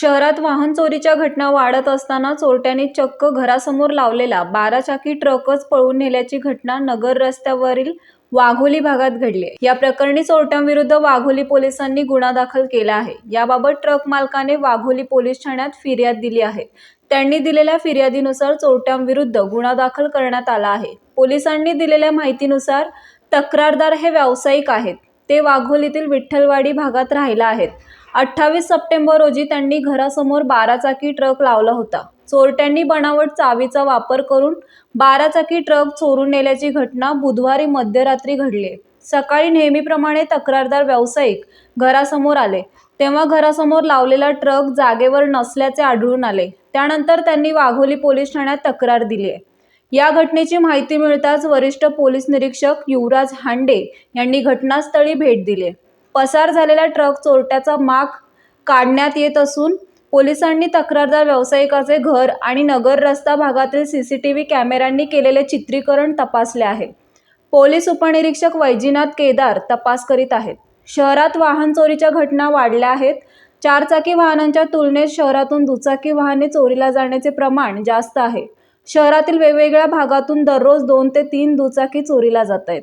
शहरात वाहन चोरीच्या घटना वाढत असताना चोरट्यांनी चक्क घरासमोर लावलेला बाराचाकी ट्रकच पळवून नेल्याची घटना नगर रस्त्यावरील वाघोली भागात घडली या प्रकरणी चोरट्यांविरुद्ध वाघोली पोलिसांनी गुन्हा दाखल केला आहे. याबाबत ट्रक मालकाने वाघोली पोलीस ठाण्यात फिर्याद दिली आहे. त्यांनी दिलेल्या फिर्यादीनुसार चोरट्यांविरुद्ध गुन्हा दाखल करण्यात आला आहे. पोलिसांनी दिलेल्या माहितीनुसार तक्रारदार हे व्यावसायिक आहेत. ते वाघोलीतील विठ्ठलवाडी भागात राहिला आहेत. अठ्ठावीस सप्टेंबर रोजी त्यांनी घरासमोर बाराचाकी ट्रक लावला होता. चोरट्यांनी बनावट चावीचा वापर करून बाराचाकी ट्रक चोरून नेल्याची घटना बुधवारी मध्यरात्री घडली. आहे. सकाळी नेहमीप्रमाणे तक्रारदार व्यावसायिक घरासमोर आले. तेव्हा घरासमोर लावलेला ट्रक जागेवर नसल्याचे आढळून आले. त्यानंतर त्यांनी वाघोली पोलीस ठाण्यात तक्रार दिली आहे. या घटनेची माहिती मिळताच वरिष्ठ पोलीस निरीक्षक युवराज हांडे यांनी घटनास्थळी भेट दिली. पसार झालेला ट्रक चोरट्याचा माग काढण्यात येत असून पोलिसांनी तक्रारदार व्यावसायिकाचे घर आणि नगर रस्ता भागातील सी सी टी व्ही कॅमेऱ्यांनी केलेले चित्रीकरण तपासले आहे. पोलीस उपनिरीक्षक वैजीनाथ केदार तपास करीत आहेत. शहरात वाहन चोरीच्या घटना वाढल्या आहेत. चारचाकी वाहनांच्या तुलनेत शहरातून दुचाकी वाहने चोरीला जाण्याचे प्रमाण जास्त आहे. शहरातील वेगवेगळ्या भागातून दररोज दोन ते तीन दुचाकी चोरीला जात आहेत.